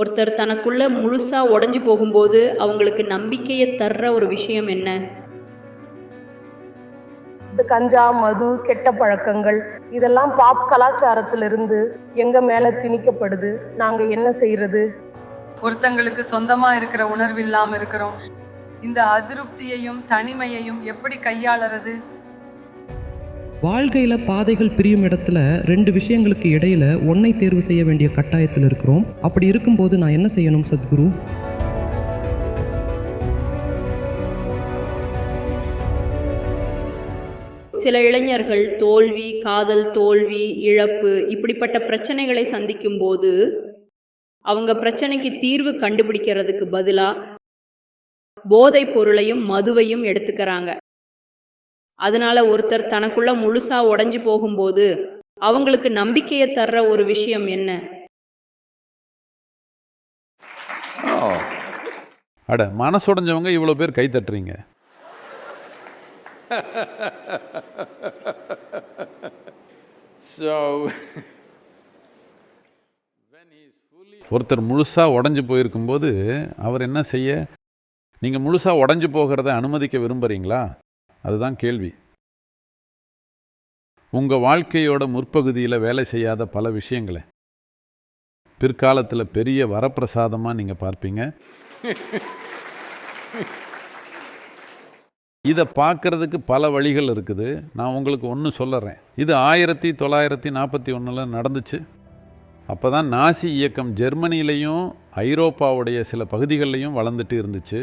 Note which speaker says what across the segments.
Speaker 1: ஒருத்தர் தனக்குள்ள முழுசா உடைஞ்சு போகும்போது அவங்களுக்கு நம்பிக்கையை தர்ற ஒரு விஷயம் என்ன?
Speaker 2: இந்த கஞ்சா மது கெட்ட பழக்கங்கள் இதெல்லாம் பாப் கலாச்சாரத்திலிருந்து எங்க மேல திணிக்கப்படுது? நாங்க என்ன செய்யறது
Speaker 3: ஒருத்தங்களுக்கு சொந்தமா இருக்கிற உணர்வு இல்லாம இருக்கிறோம். இந்த அதிருப்தியையும் தனிமையையும் எப்படி கையாளறது?
Speaker 4: வாழ்க்கையில் பாதைகள் பிரியும் இடத்துல ரெண்டு விஷயங்களுக்கு இடையில ஒன்றை தேர்வு செய்ய வேண்டிய கட்டாயத்தில் இருக்கிறோம். அப்படி இருக்கும்போது நான் என்ன செய்யணும் சத்குரு?
Speaker 1: சில இளைஞர்கள் தோல்வி காதல் தோல்வி இழப்பு இப்படிப்பட்ட பிரச்சனைகளை சந்திக்கும் போது அவங்க பிரச்சனைக்கு தீர்வு கண்டுபிடிக்கிறதுக்கு பதிலாக போதைப் பொருளையும் மதுவையும் எடுத்துக்கிறாங்க. அதனால ஒருத்தர் தனக்குள்ள முழுசா உடைஞ்சு போகும்போது அவங்களுக்கு நம்பிக்கையை தர்ற ஒரு விஷயம் என்ன?
Speaker 5: அட மனசுடைஞ்சவங்க இவ்வளோ பேர் கை தட்டுறீங்க. So, ஒருத்தர் முழுசாக உடஞ்சி போயிருக்கும்போது அவர் என்ன செய்ய? நீங்கள் முழுசாக உடஞ்சி போகிறத அனுமதிக்க விரும்புகிறீங்களா அதுதான் கேள்வி. உங்கள் வாழ்க்கையோட முற்பகுதியில் வேலை செய்யாத பல விஷயங்களை. பிற்காலத்தில் பெரிய வரப்பிரசாதமாக நீங்கள் பார்ப்பீங்க. இதை பார்க்குறதுக்கு பல வழிகள் இருக்குது. நான் உங்களுக்கு ஒன்று சொல்லுறேன். இது ஆயிரத்தி தொள்ளாயிரத்தி நாற்பத்தி ஒன்றில் நடந்துச்சு. அப்போ தான் நாசி இயக்கம் ஜெர்மனிலையும் ஐரோப்பாவுடைய சில பகுதிகளிலையும் வளர்ந்துட்டு இருந்துச்சு.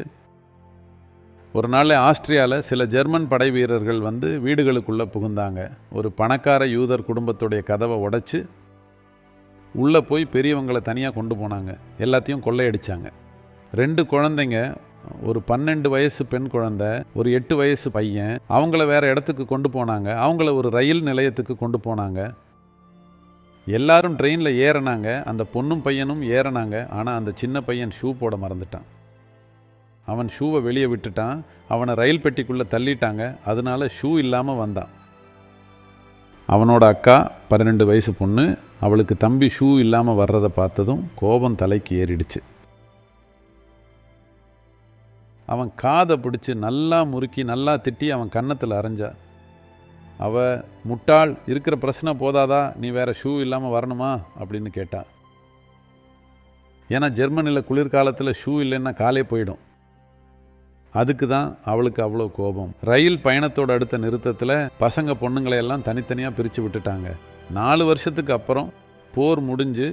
Speaker 5: ஒரு நாள் ஆஸ்திரியாவில் சில ஜெர்மன் படை வீரர்கள் வந்து வீடுகளுக்குள்ளே புகுந்தாங்க. ஒரு பணக்கார யூதர் குடும்பத்துடைய கதவை உடைச்சி உள்ளே போய் பெரியவங்களை தனியாக கொண்டு போனாங்க. எல்லாத்தையும் கொள்ளையடித்தாங்க ரெண்டு குழந்தைங்க ஒரு பன்னெண்டு வயசு பெண் குழந்தை ஒரு எட்டு வயசு பையன் அவங்கள வேற இடத்துக்கு கொண்டு போனாங்க. அவங்கள ஒரு ரயில் நிலையத்துக்கு கொண்டு போனாங்க. எல்லாரும் ட்ரெயினில் ஏறினாங்க. அந்த பொண்ணும் பையனும் ஏறினாங்க. ஆனால் அந்த சின்ன பையன் ஷூ போட மறந்துட்டான். அவன் ஷூவை வெளியே விட்டுட்டான். அவனை ரயில் பெட்டிக்குள்ளே தள்ளிட்டாங்க. அதனால ஷூ இல்லாமல் வந்தான். அவனோட அக்கா பன்னெண்டு வயசு பொண்ணு அவளுக்கு தம்பி ஷூ இல்லாமல் வர்றதை பார்த்ததும் கோபம் தலைக்கு ஏறிடுச்சு. அவன் காதை பிடிச்சி நல்லா முறுக்கி நல்லா திட்டி அவன் கன்னத்தில் அரைஞ்சா அவ முட்டாள் இருக்கிற பிரச்சனை போதாதா? நீ வேற ஷூ இல்லாமல் வரணுமா? அப்படின்னு கேட்டா. ஏன்னா ஜெர்மனியில் குளிர்காலத்தில் ஷூ இல்லைன்னா காலே போயிடும். அதுக்கு தான் அவளுக்கு அவ்வளோ கோபம். ரயில் பயணத்தோட அடுத்த நிறுத்தத்தில் பசங்க பொண்ணுங்களை எல்லாம் தனித்தனியாக பிரித்து விட்டுட்டாங்க. நாலு வருஷத்துக்கு அப்புறம் போர் முடிஞ்சு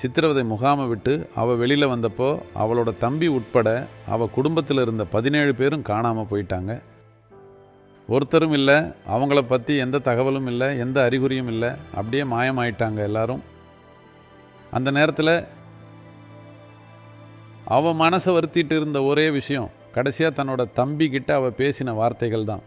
Speaker 5: சித்திரவதை முகாமை விட்டு அவள் வெளியில் வந்தப்போ அவளோட தம்பி உட்பட அவள் குடும்பத்தில் இருந்த பதினேழு பேரும் காணாமல் போயிட்டாங்க. ஒருத்தரும் இல்லை அவங்கள பற்றி எந்த தகவலும் இல்லை எந்த அறிகுறியும் இல்லை அப்படியே மாயமாயிட்டாங்க எல்லாரும். அந்த நேரத்தில் அவள் மனசை வருத்திட்டு இருந்த ஒரே விஷயம் கடைசியாக தன்னோட தம்பிக்கிட்ட அவள் பேசின வார்த்தைகள் தான்.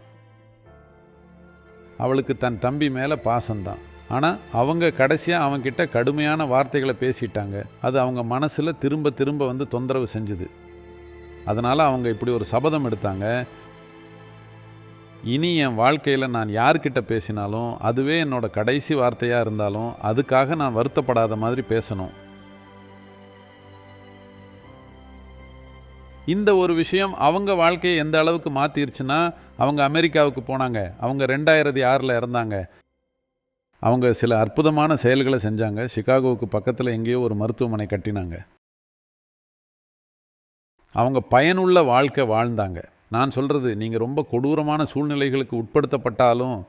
Speaker 5: அவளுக்கு தன் தம்பி மேலே பாசம்தான் ஆனால் அவங்க கடைசியாக அவன்கிட்ட கடுமையான வார்த்தைகளை பேசிட்டாங்க. அது அவங்க மனசில் திரும்ப திரும்ப வந்து தொந்தரவு செஞ்சுது. அதனால் அவங்க இப்படி ஒரு சபதம் எடுத்தாங்க. இனி என் வாழ்க்கையில் நான் யார்கிட்ட பேசினாலும் அதுவே என்னோட கடைசி வார்த்தையாக இருந்தாலும் அதுக்காக நான் வருத்தப்படாத மாதிரி பேசணும். இந்த ஒரு விஷயம் அவங்க வாழ்க்கையை எந்த அளவுக்கு மாற்றிருச்சுன்னா அவங்க அமெரிக்காவுக்கு போனாங்க. அவங்க ரெண்டாயிரத்தி ஆறில் இறந்தாங்க. அவங்க சில அற்புதமான செயல்களை செஞ்சாங்க. சிகாகோவுக்கு பக்கத்தில் எங்கேயோ ஒரு மருத்துவமனை கட்டினாங்க. அவங்க பயனுள்ள வாழ்க்கை வாழ்ந்தாங்க. நான் சொல்கிறது நீங்கள் ரொம்ப கொடூரமான சூழ்நிலைகளுக்கு உட்படுத்தப்பட்டாலும்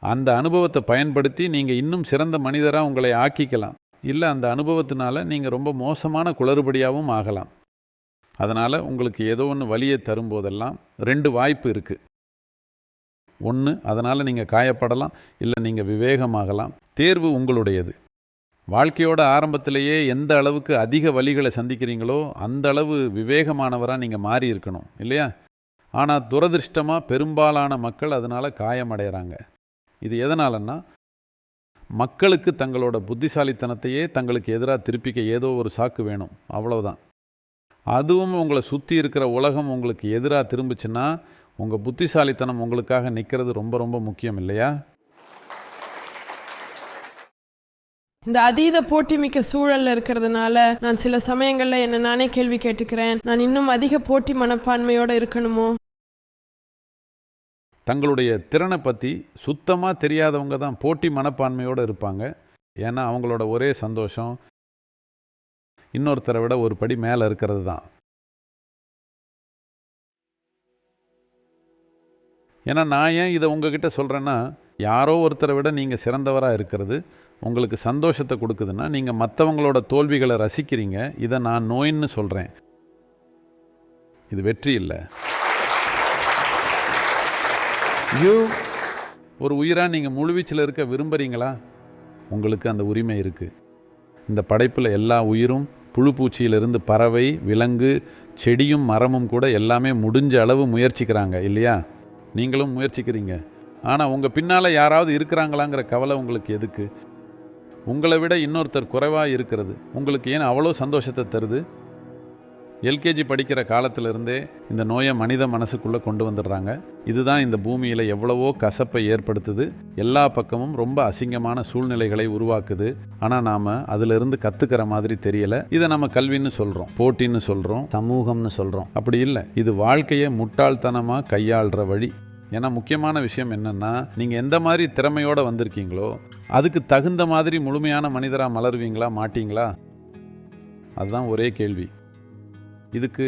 Speaker 5: அந்த அனுபவத்தை பயன்படுத்தி நீங்கள் இன்னும் சிறந்த மனிதராக உங்களை ஆக்கிக்கலாம். இல்லை அந்த அனுபவத்தினால நீங்கள் ரொம்ப மோசமான குளறுபடியாகவும் ஆகலாம். அதனால் உங்களுக்கு ஏதோ ஒன்று வழியை தரும்போதெல்லாம் ரெண்டு வாய்ப்பு இருக்குது ஒன்று அதனால் நீங்கள் காயப்படலாம் இல்லை நீங்கள் விவேகமாகலாம். தேர்வு உங்களுடையது. வாழ்க்கையோட ஆரம்பத்திலேயே எந்த அளவுக்கு அதிக வழிகளை சந்திக்கிறீங்களோ அந்த அளவு விவேகமானவராக நீங்கள் மாறி இருக்கணும் இல்லையா? ஆனால் துரதிர்ஷ்டமாக பெரும்பாலான மக்கள் அதனால் காயமடைகிறாங்க இது எதனாலன்னா மக்களுக்கு தங்களோட புத்திசாலித்தனத்தையே தங்களுக்கு எதிராக திருப்பிக்க ஏதோ ஒரு சாக்கு வேணும். அவ்வளவுதான். அதுவும் உங்களை சுற்றி இருக்கிற உலகம் உங்களுக்கு எதிராக திரும்பிச்சுன்னா உங்கள் புத்திசாலித்தனம் உங்களுக்காக நிற்கிறது ரொம்ப ரொம்ப முக்கியம் இல்லையா?
Speaker 6: இந்த அதீத போட்டிமிக்க சூழல்ல இருக்கிறதுனால நான் சில சமயங்கள்ல என்ன நானே கேள்வி கேட்டுக்கிறேன். நான் இன்னும் அதிக போட்டி மனப்பான்மையோட இருக்கணுமோ?
Speaker 5: தங்களுடைய திறனை பற்றி சுத்தமாக தெரியாதவங்க தான் போட்டி மனப்பான்மையோடு இருப்பாங்க. ஏன்னா அவங்களோட ஒரே சந்தோஷம் இன்னொருத்தரை விட ஒரு படி மேலே இருக்கிறது தான். ஏன்னா நான் ஏன் இதை உங்ககிட்ட சொல்கிறேன்னா யாரோ ஒருத்தரை விட நீங்கள் சிறந்தவராக இருக்கிறது உங்களுக்கு சந்தோஷத்தை கொடுக்குதுன்னா நீங்கள் மற்றவங்களோட தோல்விகளை ரசிக்கிறீங்க. இதை நான் நோயின்னு சொல்கிறேன் இது வெற்றி இல்லை. ஐயோ ஒரு உயிராக நீங்கள் முழுவீச்சில் இருக்க விரும்புகிறீங்களா உங்களுக்கு அந்த உரிமை இருக்குது இந்த படைப்பில் எல்லா உயிரும் புழு பூச்சியிலிருந்து பறவை விலங்கு செடியும் மரமும் கூட எல்லாமே முடிஞ்ச அளவு முயற்சிக்கிறாங்க இல்லையா? நீங்களும் முயற்சிக்கிறீங்க. ஆனால் உங்கள் பின்னால் யாராவது இருக்கிறாங்களாங்கிற கவலை உங்களுக்கு எதுக்கு? உங்களை விட இன்னொருத்தர் குறைவாக இருக்கிறது. உங்களுக்கு ஏன் அவ்வளோ சந்தோஷத்தை தருது? எல்கேஜி படிக்கிற காலத்திலிருந்தே இந்த நோயை மனித மனசுக்குள்ளே கொண்டு வந்துடுறாங்க. இதுதான் இந்த பூமியில் எவ்வளவோ கசப்பை ஏற்படுத்துது. எல்லா பக்கமும் ரொம்ப அசிங்கமான சூழ்நிலைகளை உருவாக்குது. ஆனால் நாம் அதிலிருந்து கற்றுக்கிற மாதிரி தெரியலை. இதை நம்ம கல்வின்னு சொல்கிறோம் போட்டின்னு சொல்கிறோம் சமூகம்னு சொல்கிறோம் அப்படி இல்லை. இது வாழ்க்கையை முட்டாள்தனமாக கையாளுற வழி. ஏன்னா முக்கியமான விஷயம் என்னென்னா நீங்கள் எந்த மாதிரி திறமையோடு வந்திருக்கீங்களோ அதுக்கு தகுந்த மாதிரி முழுமையான மனிதராக மலருவீங்களா மாட்டீங்களா? அதுதான் ஒரே கேள்வி. இதுக்கு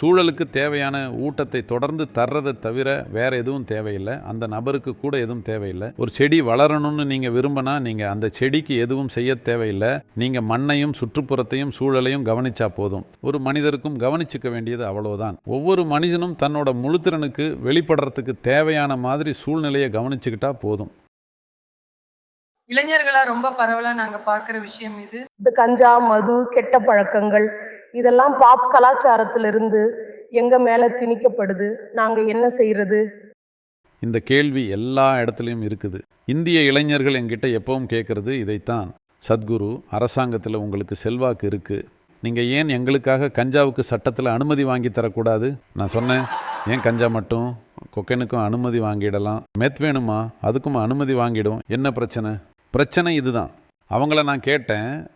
Speaker 5: சூழலுக்கு தேவையான ஊட்டத்தை தொடர்ந்து தர்றதை தவிர வேறு எதுவும் தேவையில்லை. அந்த நபருக்கு கூட எதுவும் தேவையில்லை. ஒரு செடி வளரணும்னு நீங்கள் விரும்பினா நீங்கள் அந்த செடிக்கு எதுவும் செய்ய தேவையில்லை. நீங்கள் மண்ணையும் சுற்றுப்புறத்தையும் சூழலையும் கவனிச்சா போதும். ஒரு மனிதருக்கும் கவனிச்சுக்க வேண்டியது அவ்வளோதான் ஒவ்வொரு மனிதனும் தன்னோட முழுத்திறனுக்கு வெளிப்படுறதுக்கு தேவையான மாதிரி சூழ்நிலையை கவனிச்சுக்கிட்டா போதும்.
Speaker 3: இளைஞர்களா ரொம்ப பரவலா நாங்க பார்க்குற விஷயம் இது.
Speaker 2: இந்த கஞ்சா மது கெட்ட பழக்கங்கள் இதெல்லாம் பாப் கலாச்சாரத்திலிருந்து எங்க மேல திணிக்கப்படுது? நாங்க என்ன செய்யறது
Speaker 5: இந்த கேள்வி எல்லா இடத்துலையும் இருக்குது. இந்திய இளைஞர்கள் என்கிட்ட எப்பவும் கேட்குறது இதைத்தான். சத்குரு அரசாங்கத்தில் உங்களுக்கு செல்வாக்கு இருக்குது நீங்கள் ஏன் எங்களுக்காக கஞ்சாவுக்கு சட்டத்தில் அனுமதி வாங்கி தரக்கூடாது? நான் சொன்னேன் ஏன் கஞ்சா மட்டும்? கொக்கைனுக்கும் அனுமதி வாங்கிடலாம். மெத் வேணுமா அதுக்கும் அனுமதி வாங்கிடும். என்ன பிரச்சனை? பிரச்சனை இதுதான். அவங்கள நான் கேட்டேன்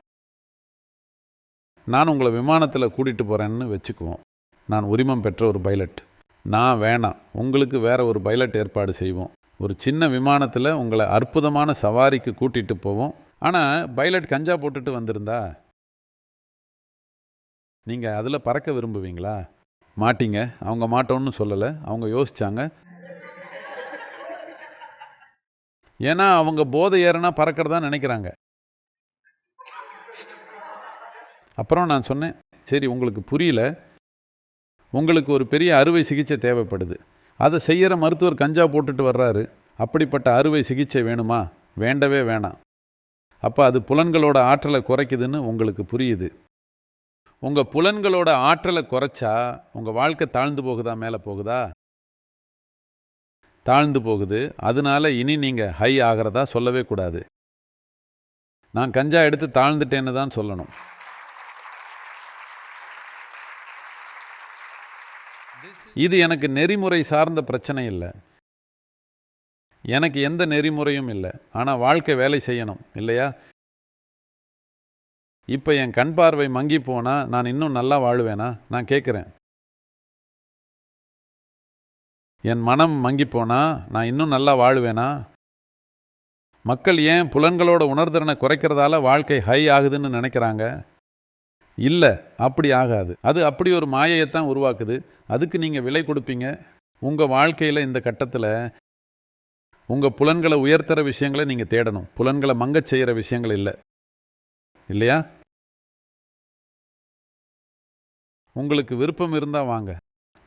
Speaker 5: நான் உங்களை விமானத்தில் கூட்டிகிட்டு போகிறேன்னு வச்சுக்குவோம். நான் உரிமம் பெற்ற ஒரு பைலட். நான் வேணாம். உங்களுக்கு வேற ஒரு பைலட் ஏற்பாடு செய்வோம். ஒரு சின்ன விமானத்தில் உங்களை அற்புதமான சவாரிக்கு கூட்டிகிட்டு போவோம். ஆனால் பைலட் கஞ்சா போட்டுட்டு வந்திருந்தா நீங்கள் அதில் பறக்க விரும்புவீங்களா? மாட்டிங்க. அவங்க மாட்டோன்னு சொல்லலை. அவங்க யோசித்தாங்க ஏன்னா அவங்க போதை ஏறனா பறக்கிறதா நினைக்கிறாங்க. அப்புறம் நான் சொன்னேன் சரி உங்களுக்கு புரியல. உங்களுக்கு ஒரு பெரிய அறுவை சிகிச்சை தேவைப்படுது. அதை செய்கிற மருத்துவர் கஞ்சா போட்டுட்டு வர்றாரு. அப்படிப்பட்ட அறுவை சிகிச்சை வேணுமா? வேண்டவே வேணாம். அப்போ அது புலன்களோட ஆற்றலை குறைக்குதுன்னு உங்களுக்கு புரியுது. உங்கள் புலன்களோட ஆற்றலை குறைச்சா உங்கள் வாழ்க்கை தாழ்ந்து போகுதா மேலே போகுதா? தாழ்ந்து போகுது. அதனால இனி நீங்கள் ஹை ஆகிறதா சொல்லவே கூடாது. நான் கஞ்சா எடுத்து தாழ்ந்துட்டேன்னு தான் சொல்லணும். இது எனக்கு நெறிமுறை சார்ந்த பிரச்சனை இல்லை. எனக்கு எந்த நெறிமுறையும் இல்லை. ஆனால் வாழ்க்கை வேலை செய்யணும் இல்லையா? இப்போ என் கண் பார்வை மங்கி போனால் நான் இன்னும் நல்லா வாழுவேனா? நான் கேட்குறேன் என் மனம் மங்கிப்போனா நான் இன்னும் நல்லா வாழுவேனா? மக்கள் ஏன் புலன்களோட உணர்திறனை குறைக்கிறதால வாழ்க்கை ஹை ஆகுதுன்னு நினைக்கிறாங்க? இல்லை அப்படி ஆகாது. அது அப்படி ஒரு மாயையை தான் உருவாக்குது. அதுக்கு நீங்கள் விலை கொடுப்பீங்க? உங்கள் வாழ்க்கையில் இந்த கட்டத்தில் உங்கள் புலன்களை உயர்த்துற விஷயங்களை நீங்கள் தேடணும். புலன்களை மங்கச் செய்கிற விஷயங்கள் இல்லை. இல்லையா? உங்களுக்கு விருப்பம் இருந்தால் வாங்க.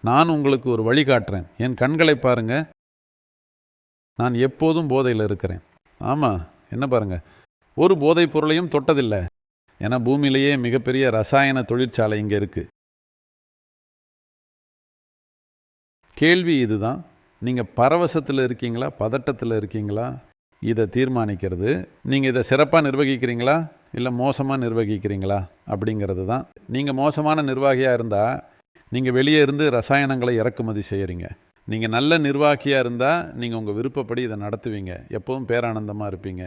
Speaker 5: நான் உங்களுக்கு ஒரு வழி காட்டுறேன். என் கண்களை பாருங்க. நான் எப்போதும் போதையில் இருக்கிறேன். ஆமாம் என்ன பாருங்க. ஒரு போதைப் பொருளையும் தொட்டதில்லை. ஏன்னா பூமியிலேயே மிகப்பெரிய ரசாயன தொழிற்சாலை இங்கே இருக்கு. கேள்வி இதுதான். நீங்கள் பரவசத்தில் இருக்கீங்களா? பதட்டத்தில் இருக்கீங்களா? இதை தீர்மானிக்கிறது. நீங்கள் இதை சிறப்பாக நிர்வகிக்கிறீங்களா? இல்லை மோசமாக நிர்வகிக்கிறீங்களா? அப்படிங்கிறது தான். நீங்கள் மோசமான நிர்வாகியாக இருந்தால் நீங்கள் வெளியே இருந்து ரசாயனங்களை இறக்குமதி செய்கிறீங்க நீங்கள் நல்ல நிர்வாகியாக இருந்தால் நீங்கள் உங்கள் விருப்பப்படி இதை நடத்துவீங்க. எப்போதும் பேரானந்தமாக இருப்பீங்க.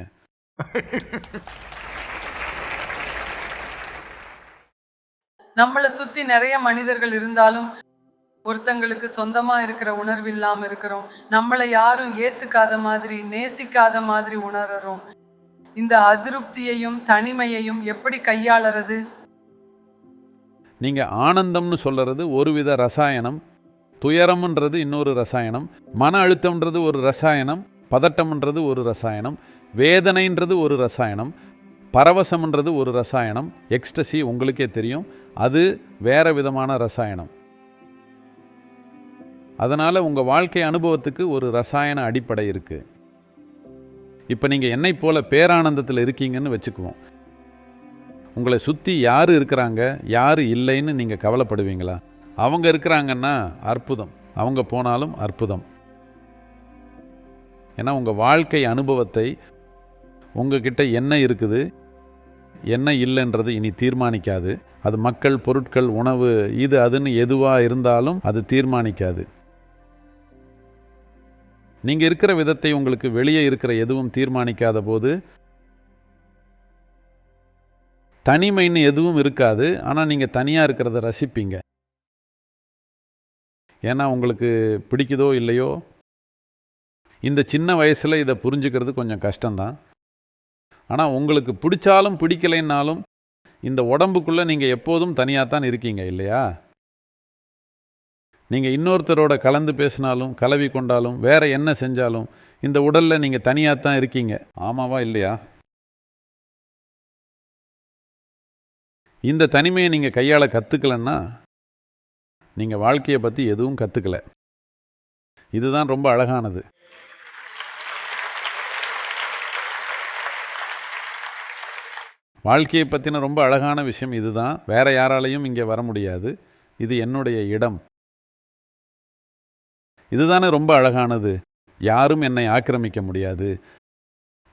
Speaker 3: நம்மளை சுற்றி நிறைய மனிதர்கள் இருந்தாலும் ஒருத்தங்களுக்கு சொந்தமாக இருக்கிற உணர்வு இல்லாமல் இருக்கிறோம். நம்மளை யாரும் ஏற்றுக்காத மாதிரி நேசிக்காத மாதிரி உணர்றோம். இந்த அதிருப்தியையும் தனிமையையும் எப்படி கையாளறது?
Speaker 5: நீங்கள் ஆனந்தம்னு சொல்கிறது ஒரு வித ரசாயனம் துயரம்ன்றது இன்னொரு ரசாயனம் மன அழுத்தம்ன்றது ஒரு ரசாயனம் பதட்டம்ன்றது ஒரு ரசாயனம் வேதனைன்றது ஒரு ரசாயனம் பரவசம்ன்றது ஒரு ரசாயனம் எக்ஸ்டசி உங்களுக்கே தெரியும் அது வேறு விதமான ரசாயனம். அதனால் உங்கள் வாழ்க்கை அனுபவத்துக்கு ஒரு ரசாயன அடிப்படை இருக்குது இப்போ நீங்கள் என்னை போல பேரானந்தத்தில் இருக்கீங்கன்னு வச்சுக்குவோம். உங்களை சுற்றி யார் இருக்கிறாங்க யார் இல்லைன்னு நீங்கள் கவலைப்படுவீங்களா? அவங்க இருக்கிறாங்கன்னா அற்புதம். அவங்க போனாலும் அற்புதம். ஏன்னா உங்கள் வாழ்க்கை அனுபவத்தை உங்ககிட்ட என்ன இருக்குது என்ன இல்லைன்றது இனி தீர்மானிக்காது. அது மக்கள் பொருட்கள் உணவு இது அதுன்னு எதுவாக இருந்தாலும் அது தீர்மானிக்காது. நீங்கள் இருக்கிற விதத்தை உங்களுக்கு வெளியே இருக்கிற எதுவும் தீர்மானிக்காத போது தனிமைன்னு எதுவும் இருக்காது. ஆனால் நீங்கள் தனியாக இருக்கிறத ரசிப்பீங்க. ஏன்னா உங்களுக்கு பிடிக்குதோ இல்லையோ? இந்த சின்ன வயசில் இதை புரிஞ்சுக்கிறது கொஞ்சம் கஷ்டம்தான். ஆனால் உங்களுக்கு பிடிச்சாலும் பிடிக்கலைன்னாலும் இந்த உடம்புக்குள்ளே நீங்கள் எப்போதும் தனியாக தான் இருக்கீங்க இல்லையா? நீங்கள் இன்னொருத்தரோட கலந்து பேசினாலும் கலவி கொண்டாலும் வேறு என்ன செஞ்சாலும் இந்த உடலில் நீங்கள் தனியாக தான் இருக்கீங்க. ஆமாவா இல்லையா? இந்த தனிமையை நீங்கள் கையாள கற்றுக்கலன்னா நீங்கள் வாழ்க்கையை பற்றி எதுவும் கற்றுக்கல இதுதான் ரொம்ப அழகானது. வாழ்க்கையை பற்றின ரொம்ப அழகான விஷயம் இதுதான். வேற யாராலையும் இங்கே வர முடியாது. இது என்னுடைய இடம். இதுதானே ரொம்ப அழகானது. யாரும் என்னை ஆக்கிரமிக்க முடியாது.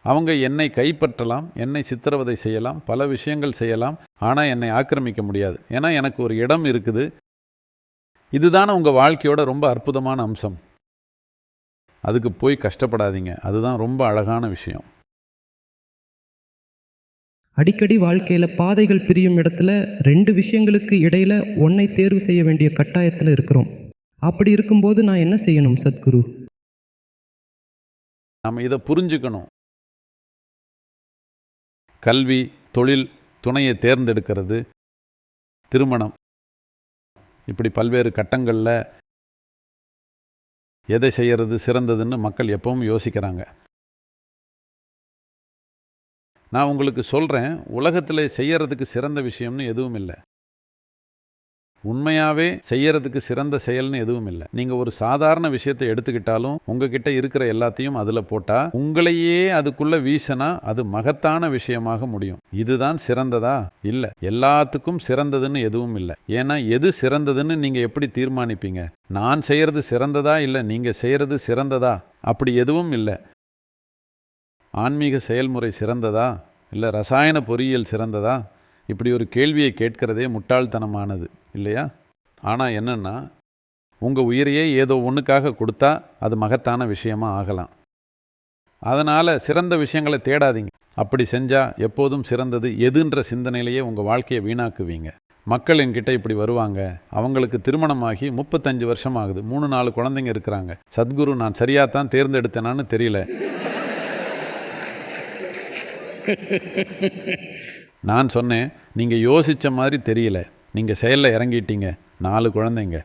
Speaker 5: அவங்க என்னை கைப்பற்றலாம் என்னை சித்திரவதை செய்யலாம் பல விஷயங்கள் செய்யலாம் ஆனால் என்னை ஆக்கிரமிக்க முடியாது. ஏன்னா எனக்கு ஒரு இடம் இருக்குது. இதுதானே உங்கள் வாழ்க்கையோட ரொம்ப அற்புதமான அம்சம். அதுக்கு போய் கஷ்டப்படாதீங்க. அதுதான் ரொம்ப அழகான விஷயம்.
Speaker 4: அடிக்கடி வாழ்க்கையில் பாதைகள் பிரியும் இடத்துல ரெண்டு விஷயங்களுக்கு இடையில ஒன்றை தேர்வு செய்ய வேண்டிய கட்டாயத்தில் இருக்கிறோம். அப்படி இருக்கும்போது நான் என்ன செய்யணும் சத்குரு?
Speaker 5: நம்ம இதை புரிஞ்சுக்கணும். கல்வி தொழில் துணையை தேர்ந்தெடுக்கிறது திருமணம். இப்படி பல்வேறு கட்டங்களில் எதை செய்கிறது சிறந்ததுன்னு மக்கள் எப்பவும் யோசிக்கிறாங்க. நான் உங்களுக்கு சொல்கிறேன் உலகத்தில் செய்யறதுக்கு சிறந்த விஷயம்னு எதுவும் இல்லை. உண்மையாகவே செய்யறதுக்கு சிறந்த செயல்னு எதுவும் இல்லை. நீங்கள் ஒரு சாதாரண விஷயத்தை எடுத்துக்கிட்டாலும் உங்ககிட்ட இருக்கிற எல்லாத்தையும் அதில் போட்டால் உங்களையே அதுக்குள்ளே வீசினா அது மகத்தான விஷயமாக முடியும். இதுதான் சிறந்ததா? இல்லை. எல்லாத்துக்கும் சிறந்ததுன்னு எதுவும் இல்லை. ஏன்னா எது சிறந்ததுன்னு நீங்கள் எப்படி தீர்மானிப்பீங்க? நான் செய்யறது சிறந்ததா? இல்லை நீங்கள் செய்யறது சிறந்ததா? அப்படி எதுவும் இல்லை. ஆன்மீக செயல்முறை சிறந்ததா? இல்லை ரசாயன பொறியியல் சிறந்ததா? இப்படி ஒரு கேள்வியை கேட்கிறதே முட்டாள்தனமானது இல்லையா? ஆனால் என்னென்னா உங்கள் உயிரையே ஏதோ ஒன்றுக்காக கொடுத்தா அது மகத்தான விஷயமா ஆகலாம். அதனால் சிறந்த விஷயங்களை தேடாதீங்க. அப்படி செஞ்சால் எப்போதும் சிறந்தது எதுன்ற சிந்தனையிலேயே உங்கள் வாழ்க்கையை வீணாக்குவீங்க. மக்கள் என்கிட்ட இப்படி வருவாங்க. அவங்களுக்கு திருமணமாகி முப்பத்தஞ்சு வருஷம் ஆகுது மூணு நாலு குழந்தைங்க இருக்கிறாங்க. சத்குரு நான் சரியாக தான் தேர்ந்தெடுத்தேனான்னு தெரியல. நான் சொன்னேன் நீங்கள் யோசித்த மாதிரி தெரியல. நீங்கள் செயலில் இறங்கிட்டீங்க. நாலு குழந்தைங்க.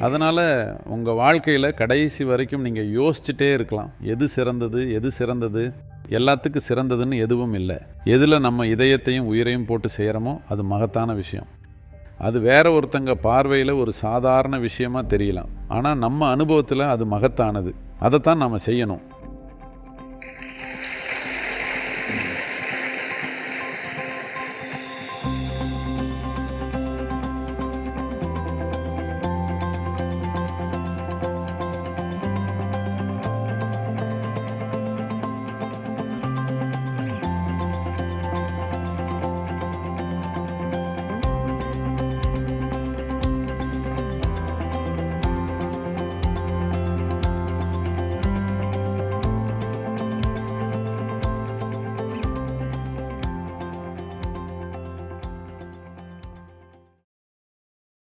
Speaker 5: அதனால் உங்கள் வாழ்க்கையில் கடைசி வரைக்கும் நீங்கள் யோசிச்சுட்டே இருக்கலாம். எது சிறந்தது எது சிறந்தது? எல்லாத்துக்கும் சிறந்ததுன்னு எதுவும் இல்லை. எதில் நம்ம இதயத்தையும் உயிரையும் போட்டு செய்கிறோமோ அது மகத்தான விஷயம். அது வேற ஒருத்தங்க பார்வையில் ஒரு சாதாரண விஷயமாக தெரியலாம். ஆனால் நம்ம அனுபவத்தில் அது மகத்தானது. அதைத்தான் நாம் செய்யணும்.